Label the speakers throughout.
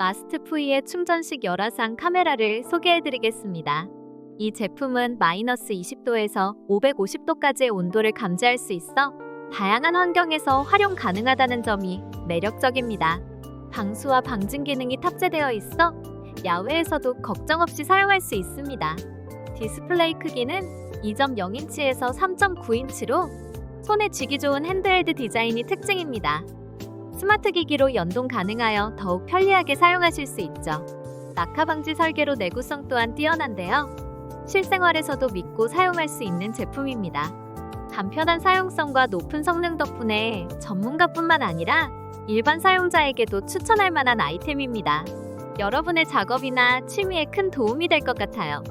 Speaker 1: 마스트프이의 충전식 열화상 카메라를 소개해드리겠습니다. 이 제품은 마이너스 20도에서 550도까지의 온도를 감지할 수 있어 다양한 환경에서 활용 가능하다는 점이 매력적입니다. 방수와 방진 기능이 탑재되어 있어 야외에서도 걱정 없이 사용할 수 있습니다. 디스플레이 크기는 2.0인치에서 3.9인치로 손에 쥐기 좋은 핸드헬드 디자인이 특징입니다. 스마트 기기로 연동 가능하여 더욱 편리하게 사용하실 수 있죠. 낙하 방지 설계로 내구성 또한 뛰어난데요. 실생활에서도 믿고 사용할 수 있는 제품입니다. 간편한 사용성과 높은 성능 덕분에 전문가뿐만 아니라 일반 사용자에게도 추천할 만한 아이템입니다. 여러분의 작업이나 취미에 큰 도움이 될 것 같아요.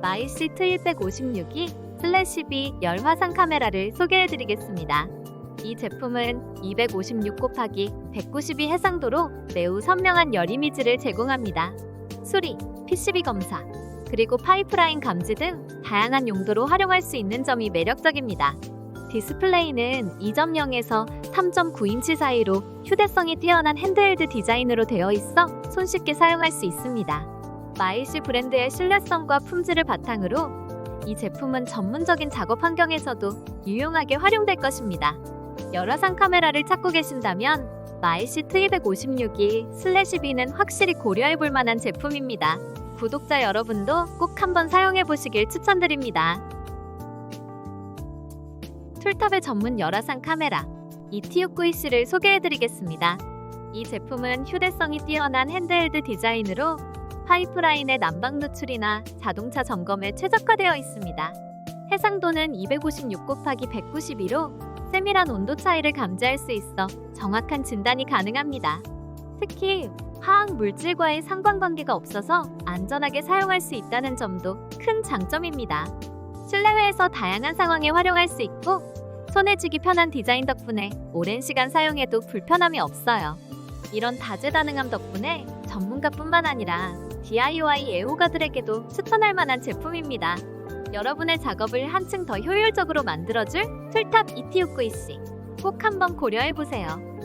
Speaker 1: 마이시트 156이 슬래시 B 열화상 카메라를 소개해드리겠습니다. 이 제품은 256 곱하기 192 해상도로 매우 선명한 열 이미지를 제공합니다. 수리, PCB 검사, 그리고 파이프라인 감지 등 다양한 용도로 활용할 수 있는 점이 매력적입니다. 디스플레이는 2.0에서 3.9인치 사이로 휴대성이 뛰어난 핸드헬드 디자인으로 되어 있어 손쉽게 사용할 수 있습니다. 마이시 브랜드의 신뢰성과 품질을 바탕으로 이 제품은 전문적인 작업 환경에서도 유용하게 활용될 것입니다. 열화상 카메라를 찾고 계신다면 마이시트 256이 슬래시 B는 확실히 고려해 볼 만한 제품입니다. 구독자 여러분도 꼭 한번 사용해 보시길 추천드립니다. 툴탑의 전문 열화상 카메라 ET691C를 소개해 드리겠습니다. 이 제품은 휴대성이 뛰어난 핸드헬드 디자인으로 파이프라인의 난방 누출이나 자동차 점검에 최적화되어 있습니다. 해상도는 256 곱하기 192로 세밀한 온도 차이를 감지할 수 있어 정확한 진단이 가능합니다. 특히 화학 물질과의 상관관계가 없어서 안전하게 사용할 수 있다는 점도 큰 장점입니다. 실내외에서 다양한 상황에 활용할 수 있고 손에 쥐기 편한 디자인 덕분에 오랜 시간 사용해도 불편함이 없어요. 이런 다재다능함 덕분에 전문가뿐만 아니라 DIY 애호가들에게도 추천할 만한 제품입니다. 여러분의 작업을 한층 더 효율적으로 만들어줄 툴탑 ET691C 꼭 한번 고려해보세요.